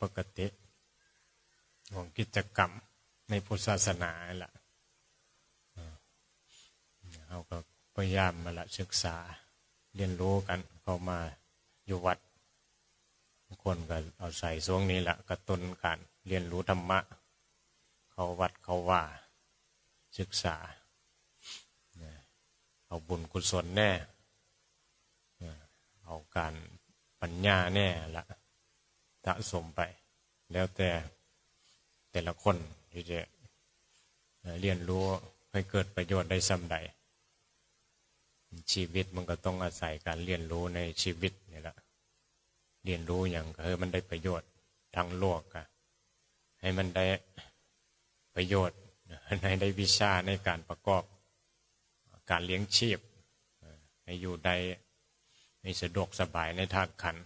ปกติของกิจกรรมในพุทธศาสนาแหละเขาก็พยายามมาละศึกษาเรียนรู้กันเข้ามาอยู่วัด คนก็เอาใส่ช่วงนี้แหละกระตุ้นการเรียนรู้ธรรมะ เขาวัดเขาว่าศึกษาเอาบุญกุศลแน่ เอาการปัญญาแน่ละ สะสมไป แล้วแต่แต่ละคนที่จะเรียนรู้ให้เกิดประโยชน์ได้สำใด ชีวิตมันก็ต้องอาศัยการเรียนรู้ในชีวิตนี่แหละเรียนรู้อย่างเออมันได้ประโยชน์ทางโลกอะให้มันได้ประโยชน์ให้ได้วิชาในการประกอบการเลี้ยงชีพให้อยู่ได้ให้สะดวกสบายในทางขัน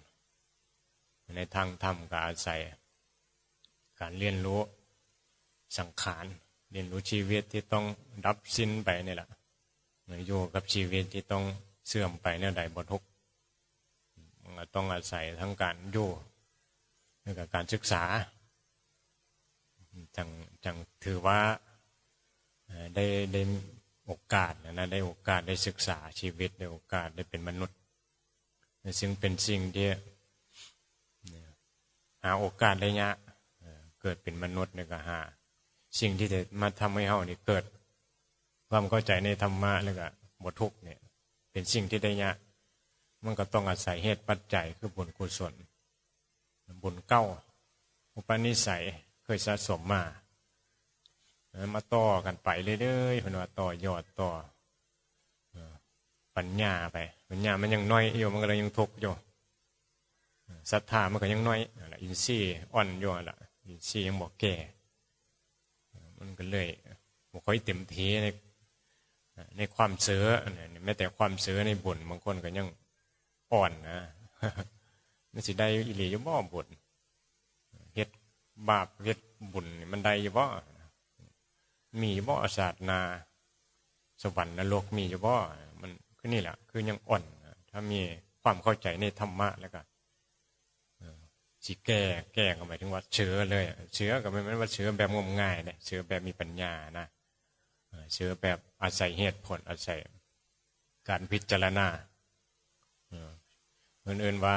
ในทางธรรมก็อาศัย การเรียนรู้สังขารเรียนรู้ชีวิตที่ต้องดับสิ้นไปนี่แหละอยู่กับชีวิตที่ต้องเสื่อมไปเนี่ยใดบทุกต้องอาศัยทั้งการอยู่และกับการศึกษาจังจังถือว่าได้ได้โอกาสนะได้โอกาสได้ศึกษาชีวิตได้โอกาสได้เป็นมนุษย์ ซึ่งเป็นสิ่งที่ หาโอกาสได้ยะเกิดเป็นมนุษย์เนี่ยก็หา สิ่งที่จะมาทำให้เฮานี่เกิด ความเข้าใจในธรรมะแล้วก็บททุกเนี่ย เป็นสิ่งที่ได้ยะ มันก็ต้องอาศัยเหตุปัจจัยคือบุญกุศล บุญเก้า อุปนิสัยเคยสะสมมามาต่อกันไปเรื่อยๆเพื่อนว่าต่อยอดต่อปัญญาไป ปัญญามันยังน้อยอยู่มันก็เลยยังทุกข์อยู่ ศรัทธามันก็ยังน้อยอินทรีย์อ่อนอยู่ละอินทรีย์ยังบอกแก่มันก็เลยบ่ค่อยเต็มทีในในความเสือแม้แต่ความเสือในบุญบางคนก็ยังอ่อนนะไม่สิได้อิเลยบ่บุญเฮ็ดบาปเฮ็ดบุญมันได้ยบ่มีบ่ศาสนาสวรรค์นรกมียู่บ่มันคือนี่แหละคือยังอ่อน ถ้ามีความเข้าใจในธรรมะแล้วก็ สิแก้แก้ก็หมายถึงว่าเชื้อเลยเชื้อก็ไม่ใช่ว่าเชื้อแบบงมง่ายเลยเชื้อแบบมีปัญญานะเชื้อแบบอาศัยเหตุผลอาศัย การพิจารณาเอื่นๆว่า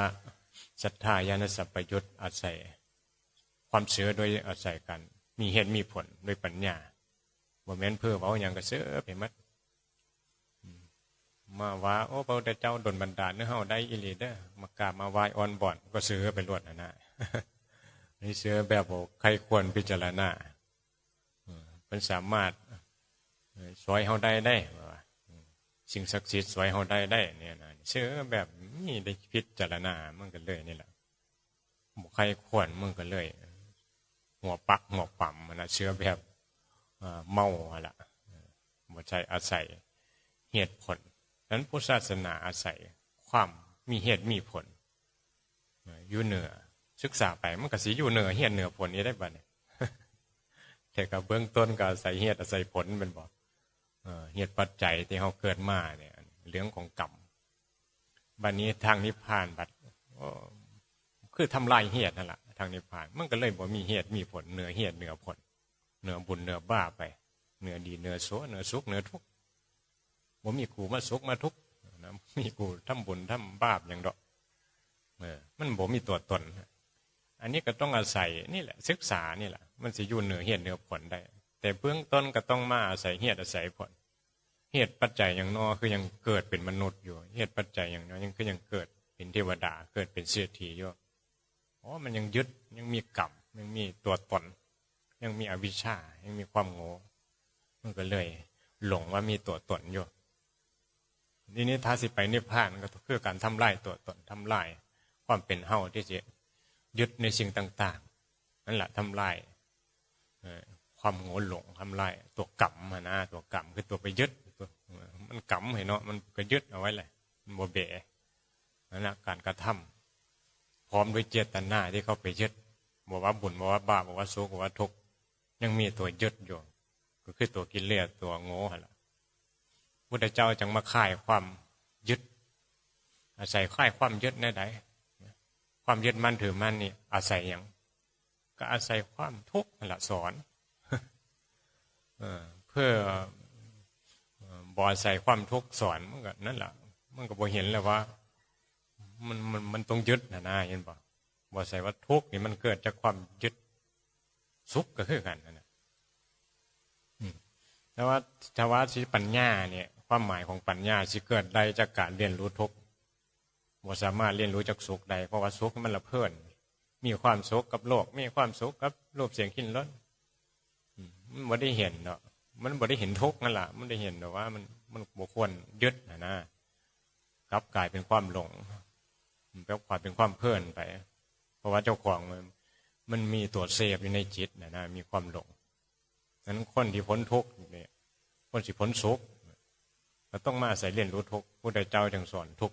ศรัทธาญาณสัพยุตอาศัย ความเชื้อโดยอาศัยกัน มีเหตุมีผลโดยปัญญาบ่แม่นเพื่อเว้าอย่างกระเสือไปมัด มาว่าโอ้พระพุทธเจ้าดนบันดาลเนื้อเฮาได้อิริเด้อมากราบมาไหว้อ่อนบ่อนก็เสือไปรวดนะนะนี่เสือแบบบอกใครควรพิจารณาเป็นสามารถสวยเฮาได้ได้สิ่งศักดิ์สิทธิ์สวยเฮาได้ได้เนี่ยนะเสือแบบนี่ได้พิจารณามันก็เลยนี่แหละบอกใครควรมันก็เลย หัวปักหัวปั่มนะเชื้อแบบเมาละบ่ใช่อาศัยเหตุผล นั้นพุทธศาสนาอาศัยความมีเหตุมีผลอยู่เหนือศึกษาไปมันก็สีอยู่เหนือเหตุเหนือผลนี้ได้บ้างแต่กับเบื้องต้นก็อาศัยเหตุอาศัยผลเป็นบอกเหตุปัจจัยที่เขาเกิดมาเนี่ยเรื่องของกรรมบัดนนี้ทางนิพพานบัดคือทำลายเหตุนั่นแหละทางนิพพานมันก็เลยบอกมีเหตุมีผลเหนือเหตุเหนือผลเหนือบุญเหนือบ้าไปเหนือดีเหนือโสเหนือสุขเหนือทุกข์ ว่ามีกูมาสุขมาทุกข์นะมีกูทำบุญทำบาปอย่างดอกเออมันบ่มีตัวตน อันนี้ก็ต้องอาศัยนี่แหละ ศึกษานี่แหละ มันจะอยู่เหนือเหตุเหนือผลได้ แต่เบื้องต้นก็ต้องมาอาศัยเหตุอาศัยผล เหตุปัจจัยอย่างนอคือยังเกิดเป็นมนุษย์อยู่ เหตุปัจจัยอย่างนอยังคือยังเกิดเป็นเทวดา เกิดเป็นเสียทีอยู่อ๋อมันยังยึดยังมีกรรมยังมีตัวตน ยังมีอวิชชายังมีความโง่มันก็เลย หลงว่ามีตัวตนอยู่ ทีนี้ท้าสิไปนิพพานก็เพื่อการทำลายตัวตนทำลายความเป็นเฮาที่จะยึดในสิ่งต่าง ๆ นั่นแหละทำลายความโง่หลงทำลายตัวกรรมนะตัวกรรมคือตัวไปยึดมันกรรมเห็นเนาะมันก็ยึดเอาไว้เลยมันโมเบะนั่นแหละการกระทำพร้อมด้วยเจตนาที่เขาไปยึดบอกว่าบุญบอกว่าบาปบอกว่าสุขบอกว่าทุกข์ยังมีตัวยึดอยู่ก็คือตัวกิเลสตัวโง่ละ พุทธเจ้าจังมาค่ายความยึด อาศัยค่ายความยึดในใดความยึดมั่นถือมั่นนี่อาศัยอย่างก็อาศัยความทุกข์นั่นแหละสอนเพื่อเอ่อบอาศัยความทุกข์สอนมันก็นั่นแหละมันก็บ่เห็นแล้วว่า มันมันมันต้องยึดนะนะเห็นปะบ่อาศัยว่าทุกข์นี่มันเกิดจากความยึดสุขก็คือกันนั่นนะแต่ว่าถ้าว่าสิปัญญาเนี่ย ความหมายของปัญญาสิเกิดได้จากการเรียนรู้ทุกข์บ่สามารถเรียนรู้จากสุขใดเพราะว่าสุขมันละเพิ่นมีความสุขกับโลก มีความสุขกับรูปเสียงกลิ่นรสอืมมันบ่ได้เห็นเนาะมันบ่ได้เห็นทุกข์นั่นแหละมันได้เห็นแต่ว่ามันมันบ่ควรยึดนะนะกลับกลายเป็นความหลงมันเป็นควาเป็นความเพลินไป เพราะว่าเจ้าของมันมันมีตัวเสพอยู่ในจิตนะนะมีความหลงนั้นคนที่พ้นทุกข์เนี่ยคนที่พ้นสุข ก็ต้องมาอาศัยเรียนรู้ทุกข์ผู้ใดเจ้าจึงสอนทุก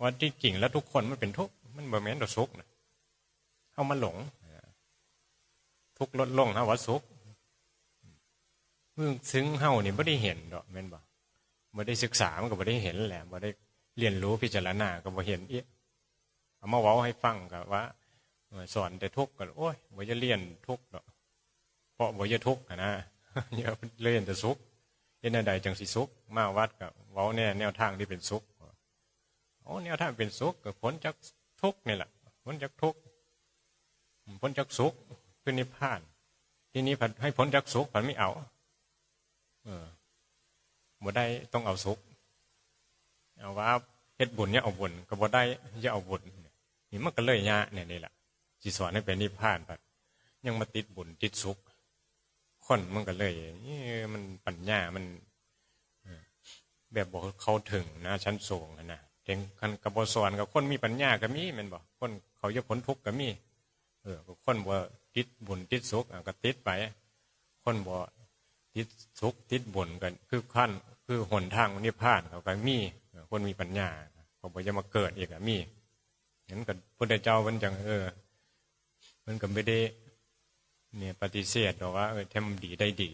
ว่าที่จริงแล้วทุกคนมันเป็นทุกมันบ่แม่นตัวสุขนะเข้ามาหลง ทุกลดลงเฮาว่าสุขเมื่อซึ้งเฮานี่ไม่ได้เห็นดอกแม่นบ่ไม่ได้ศึกษามันก็ไม่ได้เห็นแหละไม่ได้เรียนรู้พิจารณาก็บ่เห็นเอ๊ะเอามาเว้าให้ฟังก็ว่าสอนแต่ทุกข์ก็โอ้ยบ่จะเรียนทุกข์ดอกเพราะบ่จะทุกข์อะนะอย่าเรียนแต่สุข เฮ็ดแนวใดจังสิสุขมาวัดก็เว้าแน่แนวทางที่เป็นสุขโอ้แนวทางเป็นสุขก็พ้นจากทุกนี่แหละพ้นจากทุกพ้นจากสุขคือนิพพาน ทีนี้ผัดให้พ้นจากสุขผัดไม่เอา เออบ่ได้ต้องเอาสุขเอาว่าเฮ็ดบุญเนี่ยเอาบุญก็บ่ได้อย่าเอาบุญนี่มันก็เลยยะเนี่ยนี่แหละสิสอนให้เป็นนิพพานผัดยังมาติดบุญติดสุข คนมันก็เลยเอ้ยมันปัญญามันแบบบอกเขาถึงนะชั้นสูงนะเก่งคันกับบสอนกับคนมีปัญญาก็มีมันบอกคนเขาจะพ้นทุกข์ก็มี เออคนบ่ติดบุญติดสุขอะก็ติดไป คนบ่ติดสุขติดบุญกันคือขั้นคือหนทางนิพพานเขาก็มีคนมีปัญญาเขาบ่จะมาเกิดอีกอะมีเห็นกับพระเจ้ามันจังเออ มันก็ไม่ได้ เนี่ยปฏิเสธหรอกว่าเออทำดีได้ดี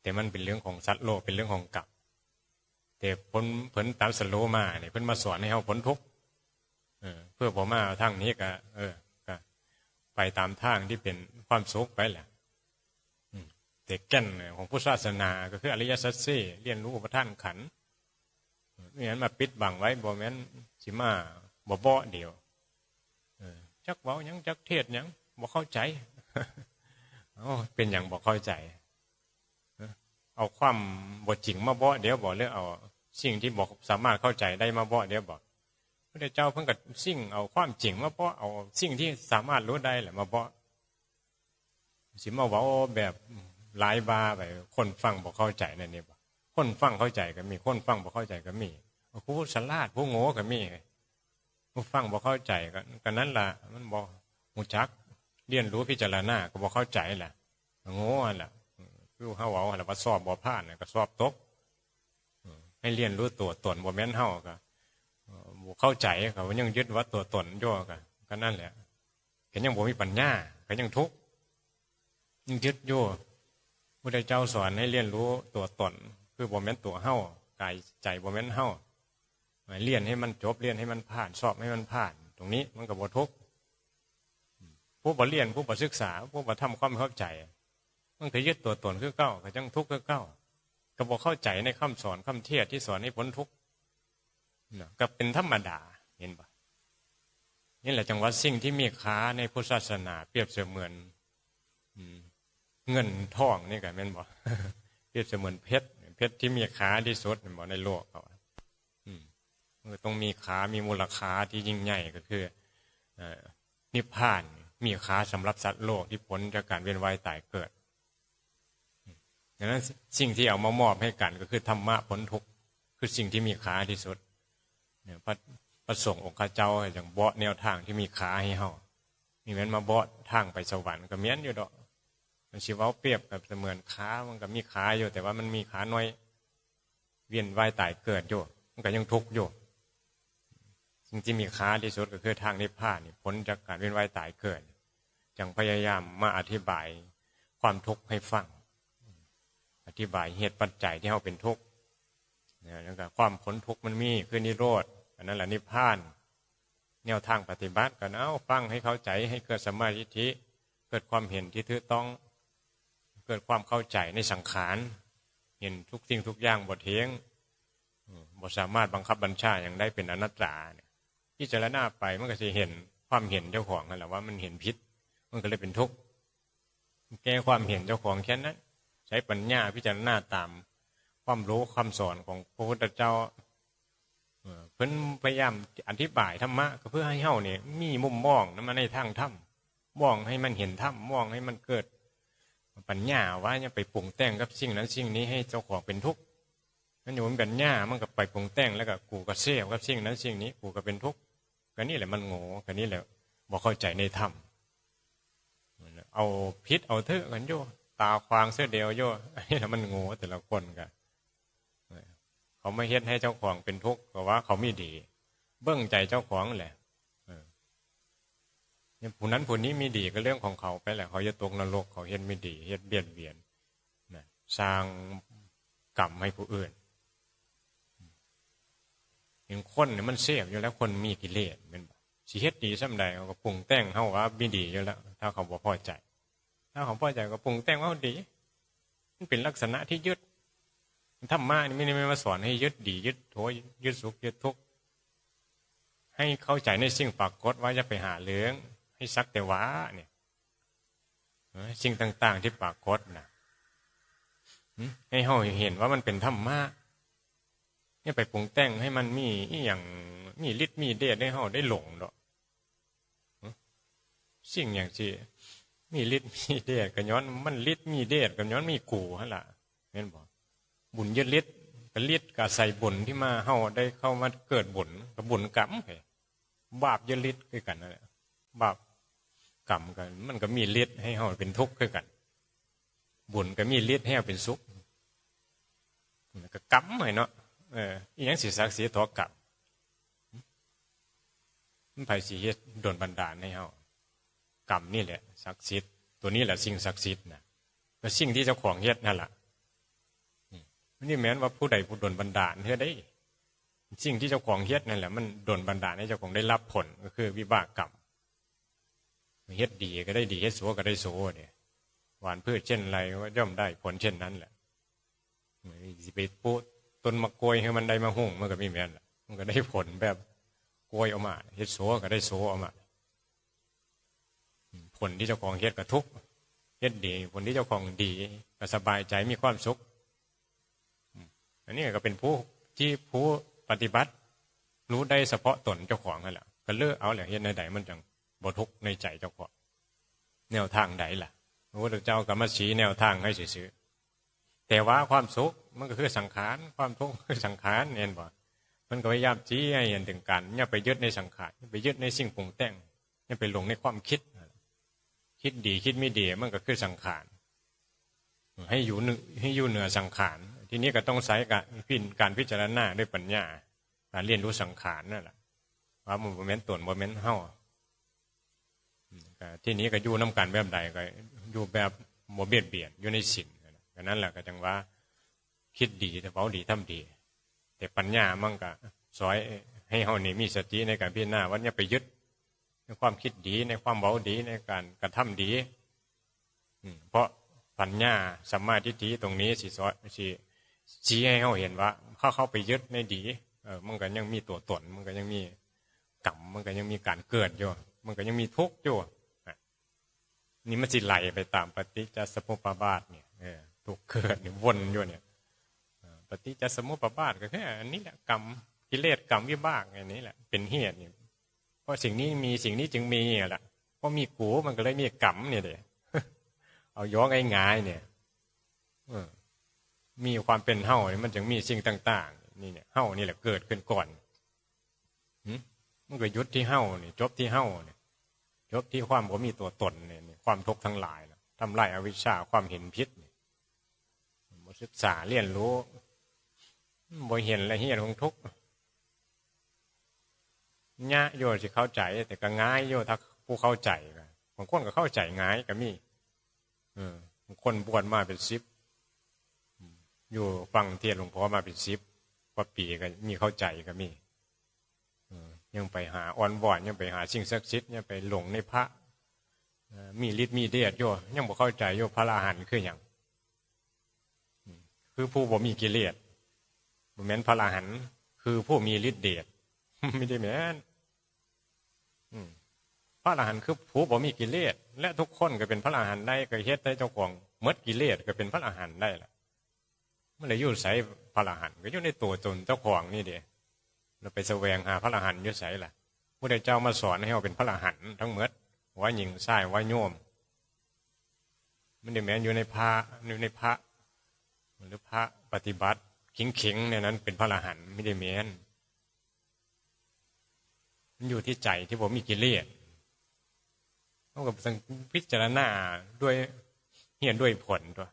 แต่มันเป็นเรื่องของสัตว์โลกเป็นเรื่องของกรรมแต่พ้นเพิ่นตามสโลมาเนี่ยเพิ่นมาสอนให้เขาพ้นทุกข์เออเพื่อผมมาทางนี้ก็เออไปตามทางที่เป็นความสุขไปแหละแต่แก่นของพุทธศาสนา ก็คืออริยสัจสี่เรียนรู้อุปทานขันธ์ไม่งั้นมาปิดบังไว้บ่แม่นสิมาบ่เบาเดียวจักเว้ายังจักเทศยังบ่เข้าใจ เอาเป็นอย่างบ่เข้าใจเอาความบ่จริงมาบาเดี๋ยวบ่เรื่องเอาสิ่งที่บอกสามารถเข้าใจได้มาบาเดี๋ยวบอกพระเจ้าเพิ่งกับสิ่งเอาความจริงมาเพราะเอาสิ่งที่สามารถรู้ได้แหละมาเพราะสิมาเว่าแบบหลายบาไปคนฟังบอกเข้าใจนั่นนี่บ่คนฟังเข้าใจก็มี คนฟังบอกเข้าใจก็มีผู้ฉลาดผู้โง่ก็มีผู้ฟังบอกเข้าใจก็ก็นั้นล่ะ มันบอกหูจัก เรียนรู้พิจารณาก็บอกเข้าใจแหละโง่แหละคือเฮาเอาแหละว่าสอบบ่ผ่านก็สอบตกให้เรียนรู้ตัวตนบ่แม่นเฮาก็บ่เข้าใจเขายังยึดว่าตัวตนโยกันก็นั่นแหละเห็นยังบ่มีปัญญาก็ยังทุกข์ยังยึดโยพระเจ้าสอนให้เรียนรู้ตัวตน คือบ่แม่นตัวเฮ้ากายใจบ่แม่นเฮ้าเรียนให้มันจบเรียนให้มันผ่านสอบให้มันผ่าน ตรงนี้มันก็บ่ทุกข์ ผู้บ่เรียนผู้บ่ศึกษา ผู้บ่ทำความเข้าใจมันก็ยึดตัวตนคือเก้าก็ยังทุกข์คือเก้าก็บ่เข้าใจในคำสอนคำเทศที่สอนให้พ้นทุกข์ก็เป็นธรรมดาเห็นปะนี่แหละจังหวะสิ่งที่มีค้าในพุทธศาสนาเปรียบเสมือนเงินทองนี่กันแม่นบอกเปรียบเสมือนเพชรเพชรที่มีค้าที่สุดบอกในโลกเขาต้องมีขามีมูลค่าที่ยิ่งใหญ่ก็คือนิพพาน มีค่าสำหรับสัตว์โลกที่พ้นจากการเวียนว่ายตายเกิดดังนั้นสิ่งที่เอามามอบให้กันก็คือธรรมะพ้นทุกข์คือสิ่งที่มีค่าที่สุดเนี่ยพระประสงค์องค์ข้าเจ้าอย่างเบาะแนวทางที่มีขาให้เฮามีแม้นมาเบาะทางไปสวรรค์ก็เมียนอยู่ดอกมันชีวะเปรียบกับเสมือนขามันก็มีขาอยู่ แต่ว่ามันมีขาน้อย เวียนว่ายตายเกิดอยู่มันก็ยังทุกข์อยู่สิ่งที่มีขาที่สุดก็คือทางนิพพานนี่พ้นจากการเวียนว่ายตายเกิด จังพยายามมาอธิบายความทุกข์ให้ฟัง อธิบายเหตุปัจจัยที่เราเป็นทุกข์นี่ยแล้วก็ความพ้นทุกข์มันมีคือนิโรธอันนั้นแหละนิพพาน แนวทางปฏิบัติกันเอาฟังให้เข้าใจให้เกิดสมาธิ เกิดความเห็นที่ถือต้อง เกิดความเข้าใจในสังขาร เห็นทุกสิ่งทุกอย่างบทเทียงบทสามารถบังคับบัญชาอย่างได้เป็นอนัตตาเนี่ยพิจารณาไปมันก็จะเห็นความเห็นเจ้าของนั่นแหละว่ามันเห็นพิษ มันก็เลยเป็นทุกข์แก้ความเห็นเจ้าของแค่นั้น ใช้ปัญญาพิจารณาตาม ความรู้คำสอนของพระพุทธเจ้าเพิ่นพยายามอธิบายธรรมะก็เพื่อให้เฮาเนี่ยมีมุมมองนั้นมาในทางธรรมมองให้มันเห็นธรรมมองให้มันเกิด ปัญญาว่าจะไปปรุงแต่งกับสิ่งนั้นสิ่งนี้ให้เจ้าของเป็นทุกข์นั่นอยู่มันปัญญามันก็ไปปรุงแต่งแล้วก็กูก็เสียกับสิ่งนั้นสิ่งนี้กูก็เป็นทุกข์ก็นี่แหละมันโง่ก็นี่แหละบอกเข้าใจในธรรม เอาพิษเอาเถอะกันโยตาควางเสื้อเดียวโยอันนี้แหละมันโง่แต่ละคนกันเขาไม่เฮ็ดให้เจ้าของเป็นทุกข์เพราะว่าเขาไม่ดี เบื้องใจเจ้าของแหละเนี่ยผู้นั้นผู้นี้มีดีก็เรื่องของเขาไปแหละ เขาจะตกนรกเขาเฮ็ดไม่ดีเฮ็ดเบียดเบียนนะสร้างกรรมให้ผู้อื่นเห็นคนเนี่ยมันเสียบอยู่แล้วคนมีกิเลสเป็น สิเฮ็ดดีสัมใดเขาก็ปรุงแต่งเขาว่ามีดีอยู่แล้ว ถ้าเขาบ่พอใจ ถ้าเขาพอใจก็ปรุงแต่งว่าดี มันเป็นลักษณะที่ยึดธรรมะนี่ไม่ได้ไม่มาสอนให้ยึดดี ยึดโถยึดสุขยึดทุกข์ให้เข้าใจในสิ่งปรากฏว่าจะไปหาเรื่องให้สักแต่ว่าเนี่ยสิ่งต่าง ๆ ที่ปรากฏนะให้เขาเห็นว่ามันเป็นธรรมะเนี่ยไปปรุงแต่งให้มันมีอย่างมีฤทธิ์มีเดชให้เขาได้หลงดอก สิ่งอย่างที่มีฤทธิ์มีเดชกันย้อนมันฤทธิ์มีเดชกันย้อนมีกูฮะล่ะเห็นบอกบุญยึดฤทธิ์กับฤทธิ์กับใส่บุญที่มาเฮาได้เข้ามาเกิดบุญกับบุญกรรมบาปยึดฤทธิ์คือกันนั่นแหละบาปกรรมกัน มันก็มีฤทธิ์ให้เฮาเป็นทุกข์คือกัน บุญก็มีฤทธิ์ให้เฮาเป็นสุขก็กรรมไงเนาะเอออีหยังสิสักเสียทอกับมันไปสีเฮ็ดโดนบันดาลให้เฮา กรรมนี่แหละศักดิ์สิทธิ์ตัวนี้แหละสิ่งศักดิ์สิทธิ์นะก็สิ่งที่เจ้าของเฮ็ดนั่นแหละนี่แม้นว่าผู้ใดผู้โดนบันดาลเท่าได้ สิ่งที่เจ้าของเฮ็ดนั่นแหละมันโดนบันดาลให้เจ้าของได้รับผลก็คือวิบากกรรมเฮ็ดดีก็ได้ดีเฮ็ดโสก็ได้โสเนี่ยหวานพืชเช่นไรก็ย่อมได้ผลเช่นนั้นแหละสิไปปูต้นมะกวยให้มันได้มาหุ่งมันก็ไม่แม่นละมันก็ได้ผลแบบกล้วยออกมาเฮ็ดโสก็ได้โสออกมา ลที่เจ้าของเฮ็ดก็ทุกเฮ็ดดีผลที่เจ้าของดีก็สบายใจมีความสุขอันนี้ก็เป็นผู้ที่ผู้ปฏิบัติ รู้ได้เฉพาะตนเจ้าของนั่นแหละก็เลือกเอาแหละเฮ็ดในใดมันจังบทุกในใจเจ้าของแนวทางใดล่ะพระพุทธเจ้าก็มาชี้แนวทางให้ซื้อแต่ว่าความสุขมันก็คือสังขารความทุกข์คือสังขารเห็นบ่มันก็พยายามชี้ให้เห็นถึงกันอย่าไปยึดในสังขารไปยึดในสิ่งปรุงแต่งอย่าไปหลงในความคิด คิดดีคิดไม่ดีมันก็คือสังขารให้อยู่ให้อยู่เหนือสังขารทีนี้ก็ต้องใช้การพินการพิจารณาด้วยปัญญาการเรียนรู้สังขารนั่นแหละว่าโมเมนต์ตนโมเมนต์เฮ้าที่นี้ก็อยู่น้ากันแบบใดก็อยู่แบบโมเบียดเบียนอยู่ในสิ่งนั้นแหละก็จังว่า คิดดีแต่เฝ้าดีทำดี แต่ปัญญามั่งก็สอยให้เฮานี่มีสติในการพิจารณาว่าเนี่ยไปยึด ในความคิดดีในความเบาดีในการกระทำดีเพราะปัญญาสัมมาทิฏฐิตรงนี้สิสอยสิชี้ให้เขาเห็นว่าเขาเข้าไปยึดในดีเออมันก็ยังมีตัวตน มันก็ยังมีกรรมมันก็ยังมีการเกิดอยู่ มันก็ยังมีทุกข์อยู่นี่มันจิไหลไปตามปฏิจจสมุปบาทเนี่ยถูกเกิดเนี่ยวนอยู่เนี่ยปฏิจจสมุปบาทก็แค่อันนี้แหละกรรมกิเลสกรรมวิบากอันนี้แหละเป็นเหตุเนี่ย เพราะสิ่งนี้มีสิ่งนี้จึงมีแหละเพราะมีกูมันก็เลยมีกรรมเนี่ยเดี๋ยเอาย้อนง่ายๆเนี่ยมีความเป็นเฮ้ามันจึงมีสิ่งต่าง ๆ นี่เนี่ยเฮ้านี่แหละเกิดขึ้นก่อนมันก็ยุดที่เฮ้านี่จบที่เฮ้าเนี่ยจบที่ความผมมีตัวตนเนี่ยความทุกข์ทั้งหลายทำลายอวิชชาความเห็นพิษศึกษาเรียนรู้บ่เห็นอะไรเฮียของทุกข์ ยะโยสิเข้าใจ แต่ก็ง่ายโยถ้าผู้เข้าใจบางคนก็เข้าใจง่ายก็มีเออบางคนบวชมาเป็นสิบอยู่ฟังเทียนหลวงพ่อมาเป็นสิบกว่าปีก็มีเข้าใจก็มียังไปหาอ่อนบอนยังไปหาสิ่งศักดิ์สิทธิ์ยังไปหลงในพระมีฤทธิ์มีเดชโยยังบ่เข้าใจโยพระอรหันต์คืออย่างคือผู้บ่มีกิเลสบ่แม้นพระอรหันต์คือผู้มีฤทธิ์เดชไม่ได้แม้น พระอรหันต์คือผู้บ่มีกิเลสและทุกคนก็เป็นพระอรหันต์ได้ก็เฮ็ดได้เจ้าของเมดกิเลสก็เป็นพระอรหันต์ได้ละมันเลยยุ่ใส่พระอรหันต์ก็อยู่ในตัวตนเจ้าของนี่เดียเราไปแสวงหาพระอรหันต์ยุ่ใส่ละพระเจ้ามาสอนให้เราเป็นพระอรหันต์ทั้งหมดว่าหญิงชายว่าโยม มันเดี๋ยวแม้อยู่ในพระอยู่ในพระหรือพระปฏิบัติขิงเข็งในนั้นเป็นพระอรหันต์ไม่ได้แม้น มันอยู่ที่ใจที่ผมมีกิเลสต้องกับพิจารณาด้วยเหียนด้วยผลตัว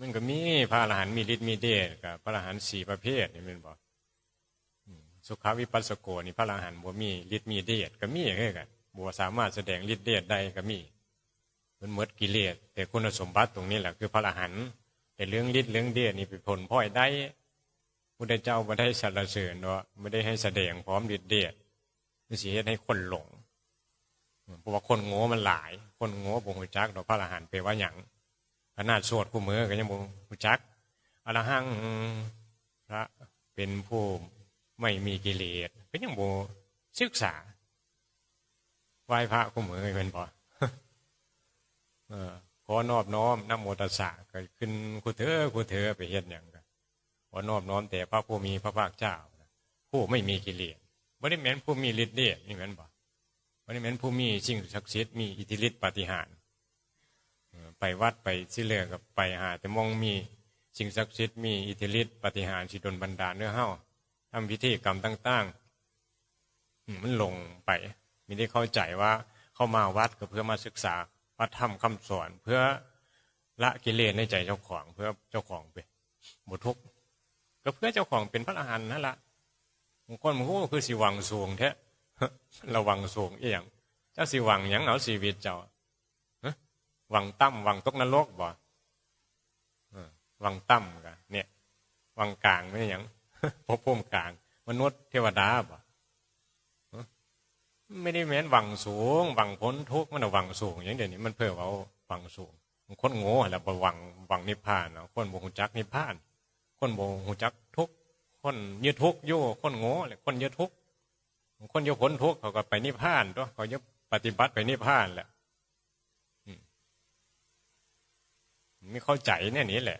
มันก็มีพระอรหันต์มีฤทธิ์มีเดชกับพระอรหันต์สี่ประเภทนี่มันบอกสุขวิปัสสโกนี่พระอรหันต์บัวมีฤทธิ์มีเดชก็มีแค่กันบัวสามารถแสดงฤทธิ์เดชได้ก็มีมันเมดกิเลสแต่คุณสมบัติตรงนี้แหละคือพระอรหันต์แต่เรื่องฤทธิ์เรื่องเดชนี่เป็นผลพ่อยได้ พุทธเจ้าไม่ได้สรรเสริญเนาไม่ได้ให้แสดงพร้อมฤทธิ์เดชนี่สิเหตุให้คนหลงเพราะว่าคนโง่มันหลาย คนโง่บ่งหุจักดอกพระอรหันต์ไปว่าอย่งขนาดสวดคู่มือก็ยังบ่งหุจักอรหังพระเป็นผู้ไม่มีกิเลสก็ยังบ่ศึกษาไหว้พระคู่มือเป็นพอขอนอบน้อมน้ำโมตสะก็ขึ้นคุเถอคุเถอไปเฮ็ดอย่าง นขอนอบน้อมแต่พระผู้มีพระภาคเจ้า ผู้ไม่มีกิเลสไม่ได้เหมือนผู้มีฤทธิ์เดชนี่เหมือนบ่วันนี้เป็นผู้มีสิ่งศักดิ์สิทธิ์มีอิทธิฤทธิปฏิหารไปวัดไปสิเลือกับไปหา แต่มองมีสิ่งศักดิ์สิทธิ์มีอิทธิฤทธิปฏิหารสิดนบันดาลเนื้อเฮ้าทำพิธีกรรมต่างๆมันลงไปมีได้เข้าใจว่าเข้ามาวัดก็เพื่อมาศึกษาวัดธรรมคำสอนเพื่อละกิเลสในใจเจ้าของเพื่อเจ้าของไปบททุก ก็เพื่อเจ้าของเป็นพระอรหันต์นั่นแหละบางคนมันก็คือสิวังสูงแท้ระวังสูงเอียงเจ้าสิวังยังเอาชีวิตเจ้าวังตั้มวังตกนรกบ่วังตั้มกันเนี่ยวังกลางไม่ยังพบพุ่มกลาง มนุษย์เทวดาบ่ไม่ได้แม้นวังสูงวังพ้นทุกมันวังสูง อย่างเดี๋ยวนี้มันเพื่อเอาวังสูงคนโง่แล้ววังวังนิพพานเนาะคนโมหุจักนิพพาน คนโมหุจักทุกคนยึดทุกโย่คนโง่เลยคนยึดทุกคนจะพ้นทุกข์เขาก็ไปนิพพานตัวเขาจะปฏิบัติไปนิพพานแหละไม่เข้าใจแน่นี้แหละ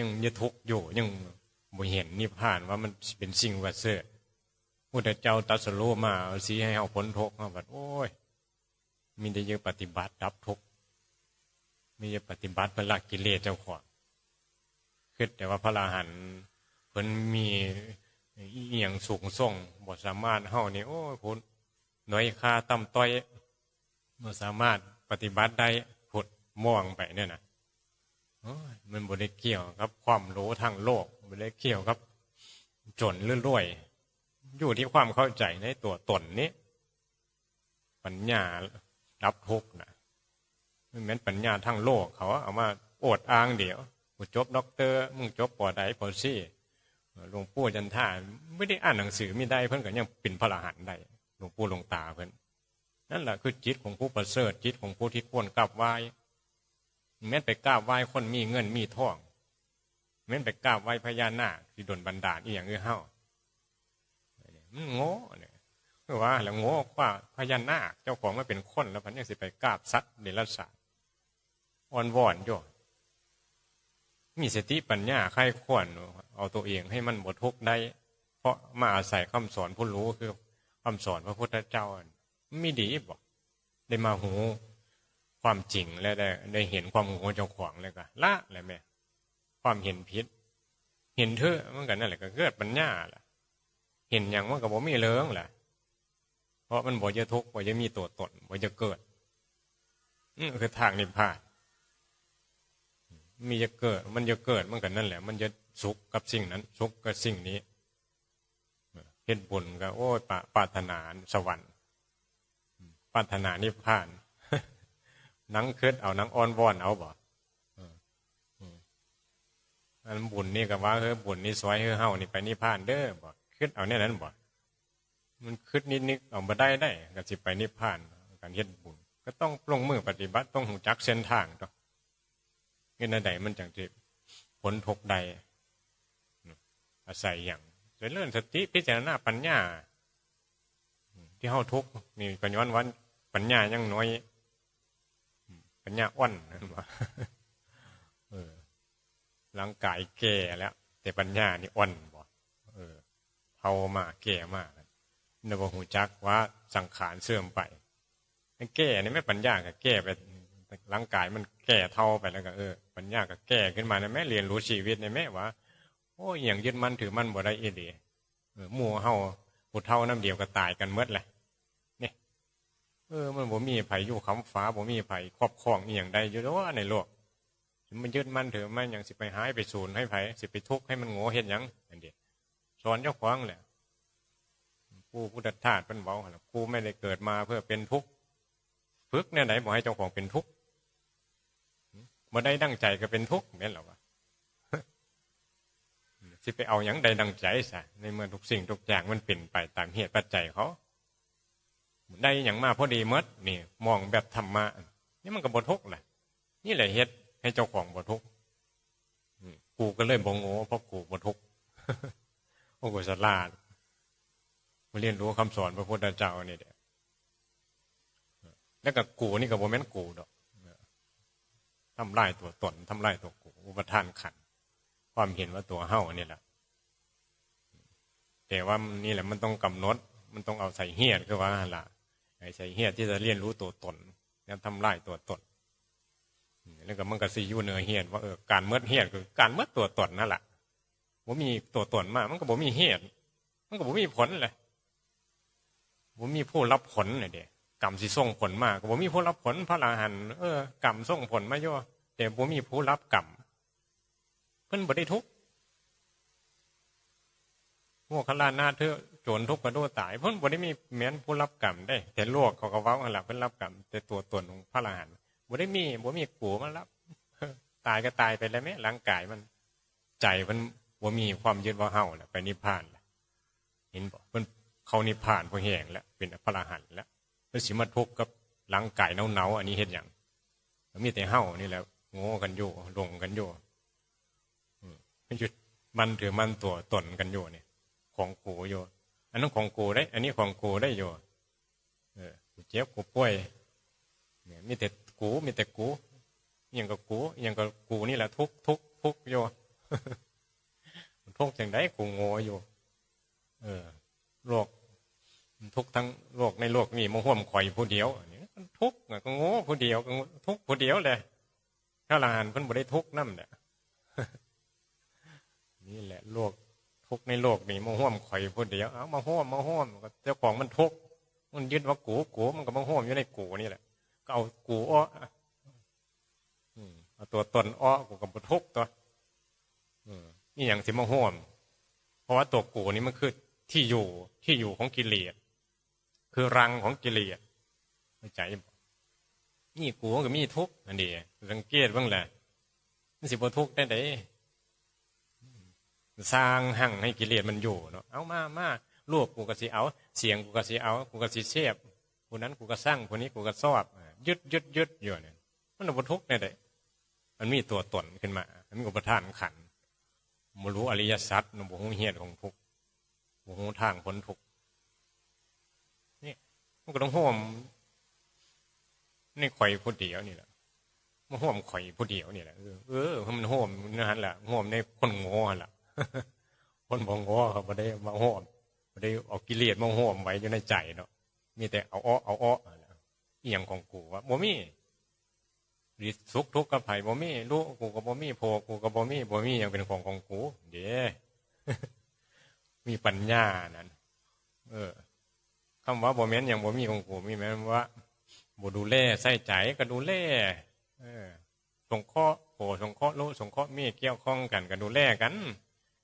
ยังยึดทุกข์อยู่ยังบ่เห็นนิพพานว่ามันเป็นสิ่งวัเสดพุทธเจ้าตัสรู้มาสีให้เอาพ้นทุกข์เขาบอกโอ้ยมีแต่ยังปฏิบัติดับทุกข์มีแต่ปฏิบัติเพื่อละกิเลสเจ้าขวาง คือแต่ว่าพระอรหันต์เพิ่นมีเอียงสูงส่งบ่สามารถเฮานี่โอ้พุทน้อยค่าต่ำต้อยบ่สามารถปฏิบัติได้พุดม่วงไปเนี่ยนะมันบ่ได้เกี่ยวครับ ความรู้ทางโลกบ่ได้เกี่ยวครับ จนเรื่อยอยู่ที่ความเข้าใจในตัวตนนี้ ปัญญารับทุกนะไม่เหมือนปัญญาทางโลกเขาเอามาโอดอ้างเดียว กูจบด็อกเตอร์มึงจบปอดไดปอซี่หลวงปู่จันท่าไม่ได้อ่านหนังสือไม่ได้เพิ่นก็ยังเป็นพระอรหันต์ได้หลวงปู่หลวงตาเพิ่นนั่นแหละคือจิตของผู้ประเสริฐจิตของผู้ที่ควรกราบไหว้แม้ไปกราบไหว้คนมีเงินมีทองแม้ไปกราบไหว้พญานาคที่ดนบันดาลอีอย่างเอื้อเฮ้ามันโง่เนี่ยเพราะว่าแล้วโง่ว่าพญานาคเจ้าของไม่เป็นคนแล้วพันยังสิไปกราบซัดเดรัจฉานอ่อนวอนโย มีสติปัญญาใครควรเอาตัวเองให้มันบดทุกได้ เพราะมาอาศัยคำสอนผู้รู้คือคำสอนพระพุทธเจ้าไม่ดีบอกได้มาหูความจริงและได้ได้เห็นความหูเจ้าของเลยก็ละอะไรแม่ความเห็นผิด เห็นเถอะมันกันนั่นแหละก็เกิดปัญญาแหละเห็นอย่างมันกับผมมีเลื้องแหละเพราะมันบ่จะทุกข์บ่จะมีตัวตนบ่จะเกิดนี่คือทางนิพพาน มีจะเกิด มันจะเกิดมันกันนั่นแหละ มันจะสุขกับสิ่งนั้น สุขกับสิ่งนี้เห็นบุญก็โอ้ยปาถนาสวรรค์ปาถนานิพพานนังคิดเอานังอ้อนวอนเอาบ่อันบุญนี่กับว่าเฮ้ยบุญนี่สวยเฮ้ยเฮานี่ไปนิพพานเด้อบ่คืคิดเอาเนี่ยนั้นบ่มันคิดนิดนิดเอามาได้ได้ก็สิไปนิพพานการเฮ็ดบุญ ก็ต้องปลงมือปฏิบัติต้องหูจักเส้นทางต่อ เงินใดมันจังสิผลทุกใด อาศัยอย่างจเลื่อนสติพิจารณาปัญญา ที่เฮาทุกนี่ก็ย้อนวัน ปัญญายังน้อย ปัญญาอ่อนนั่นว่าเออร่างกายแก่แล้ว แต่ปัญญานี่อ่อนบ่เออเผามาแก่มากนบหูจักว่าสังขารเสื่อมไปแก่นี่ไม่ปัญญาก็แก้ไป ร่างกายมันแก่เท่าไปแล้วก็เออปัญญาก็แก่ขึ้นมาในแม่เรียนรู้ชีวิตในแม่ว่าโอ้อย่างยึดมันถือมันบ่ได้เอเดีเออหมู่เฮาผู้เท่าน้ำเดียวก็ตายกันเมื่อแหละเนี่ยเออ มันบ่มีไผอยู่คำฟ้าบ่มีไผครอบครองอีอย่างใดอยู่แล้วในโลกมันยึดมันถือมันอย่างสิไปหายไปสูญให้ไผสิไปทุกข์ให้มันโง่เห็นยังอันเดียสอนเจ้าขวางแหละกูพุทธทาสเป็นเบากูไม่ได้เกิดมาเพื่อเป็นทุกข์ฝึกเนี่ยไหนบอกให้เจ้าของเป็นทุกข์ มาได้ดังใจก็เป็นทุกข์แม่นหรอวะสิไปเอาอย่างใดดังใจซะในเมื่อทุกสิ่งทุกอย่างมันเป็นไปตามเหตุปัจจัยเขาได้อย่างมาพอดีมดนี่มองแบบธรรมะนี่มันก็บทุกข์แหละนี่แหละเหตุให้เจ้าของบทุกข์กูก็เลยบงโง่เพราะกูบทุกข์โอ้โหสลาดมาเรียนรู้คำสอนพระพุทธเจ้านี่เดียแล้วก็กูนี่ก็บ่แม่นกูดอก ทำลายตัวตนทำลายตัวกูอุปทานขัน ความเห็นว่าตัวเฮ้านี่แหละ แต่ว่านี่แหละมันต้องกำหนด มันต้องเอาใส่เฮียดคือว่าละใส่เฮียดที่จะเรียนรู้ตัวตนแล้วทำลายตัวตนแล้วก็มันก็ซีอยู่เนื้อเฮียดว่าเออการเมื่อเฮียดคือการเมื่อตัวตนนั่นแหละว่ามีตัวตนมากมันก็บ่มีเฮียดมันก็บ่มีผลเลยบ่มีผู้รับผลเลยเดีย กรรมสิส่งผลมากบ่มีผู้รับผลพระลาหันเออกรรมส่งผลมาโยแต่บ่มีผู้รับกรรมเพิ่นบ่ได้ทุกโมคลานาเธอโจรทุกข์กระโดดตายเพิ่นบ่ได้มีแม้นผู้รับกรรมได้ แต่โลกเขาก็เว้าหลับเพิ่นรับกรรมแต่ตัวตนของพระลาหันบ่ได้มีบ่มีกูมารับตายก็ตายไปแล้วแม่ร่างกายมัน ใจมันบ่มีความยึดว่าเฮาแหละไปนิพพานแล้วเห็นบ่เพิ่นเขานิพพานพอแห้งแล้วเป็นพระลาหันแล้ว แล้วสิมาทุกกับหลังไก่เน่าๆอันนี้เห็นอย่างมีแต่เห่านี่แหละโง่กันอยู่ลงกันอยู่มันจุดมันถือมันตัวตนกันอยู่เนี่ย ของกูอยู่ อันนั้นของกูได้ อันนี้ของกูได้อยู่ เออเจ็บกูป่วย เนี่ยมีแต่กูมีแต่กูอยังกับกูอยังกับกูนี่แหละทุกทุกทุกอยู่ทุกอย่างไดกูโง่อยู่ เออโรค ทุกทั้งโลกในโลกนี้มาห่วมข่อยผู้เดียวทุกก็โง่ผู้เดียวก็ทุกผู้เดียวเลยข้าลานเพิ่นบ่ได้ทุกนั่นแหละนี่แหละโลกทุกในโลกนี้มาห่วมข่อยผู้เดียวเอามาห่วมมาห่วมเจ้าของมันทุกมันยึดว่ากูกูมันก็มาห่วมอยู่ในกูนี่แหละก็เอากูอ้อเอาตัวตนอ้อกูกับทุกตัวนี่อย่างสิมาห่วม เพราะว่าตัวกูนี่มันคือที่อยู่ที่อยู่ของกิเลส คือรังของกิเลสใจนี่กูก็มีทุกข์อันเดียสังเกตบ้างแหละมันสิบทุกข์ได้ไหนสร้างหั่งให้กิเลสมันอยู่เนาะเอามามาลูกกูก็สิเอา เสียงกูก็สิเอา กูก็สิเสียบคนนั้นกูก็สร้างคนนี้กูก็ชอบยึดยึดยึดอยู่เนี่ยมันบทุกข์ได้ไหนมันมีตัวตนขึ้นมามันมีอุปทานขันมารู้อริยสัจนบุหงเฮียดของทุกบุหงทางพ้นทุก มันก็ต้องห่วมนี่ข่อยผู้เดียวนี่แหละมันห่วมข่อยผู้เดียวนี่แหละเออมันห่วมนั่นแหละห่วมในคนโง่แหละคนบองโง่เขาไม่ได้มาห่วมไม่ได้เอากิเลสมาห่วมไว้อยู่ในใจเนาะมีแต่เอาอ้อเอาอ้อเอียงของกูว่าบ่มีริสุขทุกข์กับไผ่บ่มีรู้กูกับบ่มีโพกูกับบ่มีบ่มียังเป็นของของกู เดี๋ยมีปัญญานั้น เออ คำว่าบ่แม่นอย่างบ่มีของกูมีแม้ว่าบ่ดูแลใส่ใจก็ดูแลเออสงเคราะห์โผสงเคราะห์รู้สงเคราะห์มีเกี่ยวข้องกันก็ดูแลกัน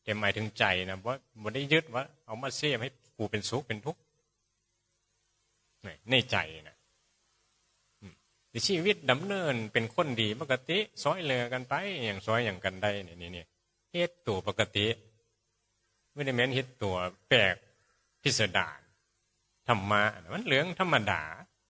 แต่หมายถึงใจนะว่าบ่ได้ยึดว่า เอามาเสียให้กูเป็นสุขเป็นทุกข์ในใจนะชีวิตดำเนินเป็นคนดีปกติซอยเลือกันไปอย่างซอยอย่างกันได้เนี่ยนี่เฮ็ดตัวปกติ ไม่ได้แม้นเฮ็ดตัวแปลกพิสดาร ธรรมะ มันเหลืองธรรมดา